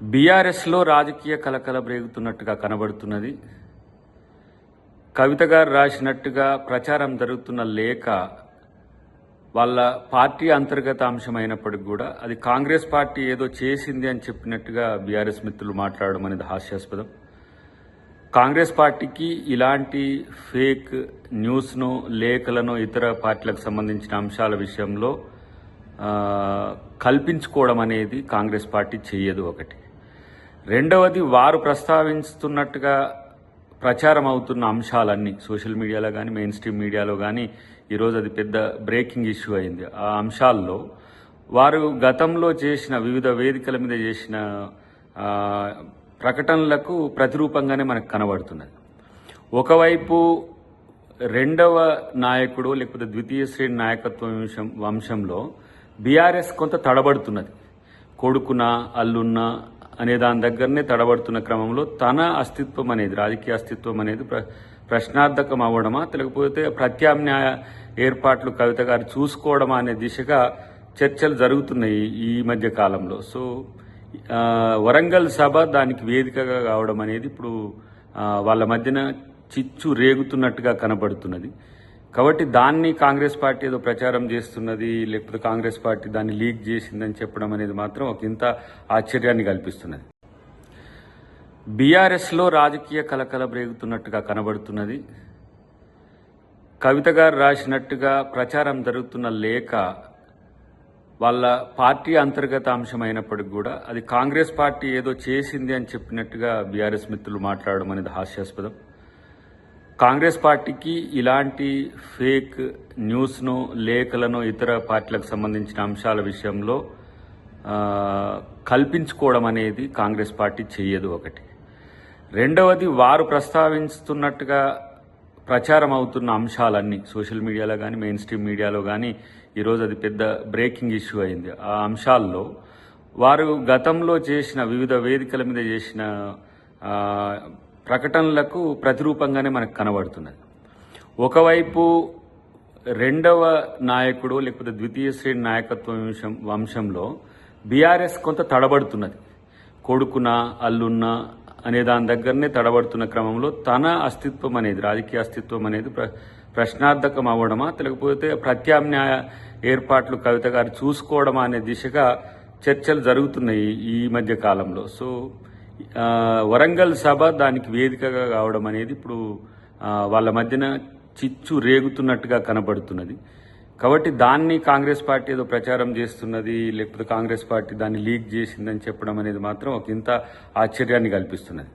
బీఆర్ఎస్లో రాజకీయ కలకల రేగుతున్నట్టుగా కనబడుతున్నది. కవిత గారు రాసినట్టుగా ప్రచారం జరుగుతున్న లేఖ వాళ్ళ పార్టీ అంతర్గత అంశమైనప్పటికి కూడా అది కాంగ్రెస్ పార్టీ ఏదో చేసింది అని చెప్పినట్టుగా బీఆర్ఎస్ మిత్రులు మాట్లాడడం అనేది హాస్యాస్పదం. కాంగ్రెస్ పార్టీకి ఇలాంటి ఫేక్ న్యూస్ను లేఖలను ఇతర పార్టీలకు సంబంధించిన అంశాల విషయంలో కల్పించుకోవడం అనేది కాంగ్రెస్ పార్టీ చెయ్యదు ఒకటి. రెండవది వారు ప్రస్తావిస్తున్నట్టుగా ప్రచారం అవుతున్న అంశాలన్నీ సోషల్ మీడియాలో కానీ మెయిన్ స్ట్రీమ్ మీడియాలో కానీ ఈరోజు అది పెద్ద బ్రేకింగ్ ఇష్యూ అయింది. ఆ అంశాల్లో వారు గతంలో చేసిన వివిధ వేదికల మీద చేసిన ప్రకటనలకు ప్రతిరూపంగానే మనకు కనబడుతున్నది. ఒకవైపు రెండవ నాయకుడు లేకపోతే ద్వితీయ శ్రేణి నాయకత్వం వంశం వంశంలో బీఆర్ఎస్ కొంత తడబడుతున్నది. కొడుకున అల్లున్న అనే దాని దగ్గరనే తడబడుతున్న క్రమంలో తన అస్తిత్వం అనేది రాజకీయ అస్తిత్వం అనేది ప్ర ప్రశ్నార్థకం అవ్వడమా లేకపోతే ప్రత్యామ్నాయ ఏర్పాట్లు కవిత గారు చూసుకోవడమా అనే దిశగా చర్చలు జరుగుతున్నాయి ఈ మధ్య కాలంలో. సో వరంగల్ సభ దానికి వేదికగా కావడం అనేది ఇప్పుడు వాళ్ళ మధ్యన చిచ్చు రేగుతున్నట్టుగా కనబడుతున్నది. కాబట్టి దాన్ని కాంగ్రెస్ పార్టీ ఏదో ప్రచారం చేస్తున్నది లేకపోతే కాంగ్రెస్ పార్టీ దాన్ని లీక్ చేసిందని చెప్పడం అనేది మాత్రం ఒక ఇంత ఆశ్చర్యాన్ని కల్పిస్తున్నది. బీఆర్ఎస్లో రాజకీయ కలకల బ్రేగుతున్నట్టుగా కనబడుతున్నది. కవిత గారు రాసినట్టుగా ప్రచారం జరుగుతున్న లేఖ వాళ్ళ పార్టీ అంతర్గత అంశమైనప్పటికి కూడా అది కాంగ్రెస్ పార్టీ ఏదో చేసింది అని చెప్పినట్టుగా బీఆర్ఎస్ మిత్రులు మాట్లాడడం అనేది హాస్యాస్పదం. కాంగ్రెస్ పార్టీకి ఇలాంటి ఫేక్ న్యూస్ను లేఖలను ఇతర పార్టీలకు సంబంధించిన అంశాల విషయంలో కల్పించుకోవడం అనేది కాంగ్రెస్ పార్టీ చెయ్యదు ఒకటి. రెండవది వారు ప్రస్తావిస్తున్నట్టుగా ప్రచారం అవుతున్న అంశాలన్నీ సోషల్ మీడియాలో కానీ మెయిన్ స్ట్రీమ్ మీడియాలో కానీ ఈరోజు అది పెద్ద బ్రేకింగ్ ఇష్యూ అయింది. ఆ అంశాల్లో వారు గతంలో చేసిన వివిధ వేదికల మీద చేసిన ప్రకటనలకు ప్రతిరూపంగానే మనకు కనబడుతున్నది. ఒకవైపు రెండవ నాయకుడు లేకపోతే ద్వితీయ శ్రేణి నాయకత్వం వంశం వంశంలో బీఆర్ఎస్ కొంత తడబడుతున్నది. కొడుకున అల్లున్న అనే దాని దగ్గరనే తడబడుతున్న క్రమంలో తన అస్తిత్వం అనేది రాజకీయ అస్తిత్వం అనేది ప్ర ప్రశ్నార్థకం అవ్వడమా లేకపోతే ప్రత్యామ్నాయ ఏర్పాట్లు కవిత గారు చూసుకోవడమా అనే దిశగా చర్చలు జరుగుతున్నాయి ఈ మధ్య కాలంలో. సో వరంగల్ సభ దానికి వేదికగా కావడం అనేది ఇప్పుడు వాళ్ళ మధ్యన చిచ్చు రేగుతున్నట్టుగా కనబడుతున్నది. కాబట్టి దాన్ని కాంగ్రెస్ పార్టీ ఏదో ప్రచారం చేస్తున్నది లేకపోతే కాంగ్రెస్ పార్టీ దాన్ని లీక్ చేసిందని చెప్పడం అనేది మాత్రం ఒక ఇంత ఆశ్చర్యాన్ని కల్పిస్తున్నది.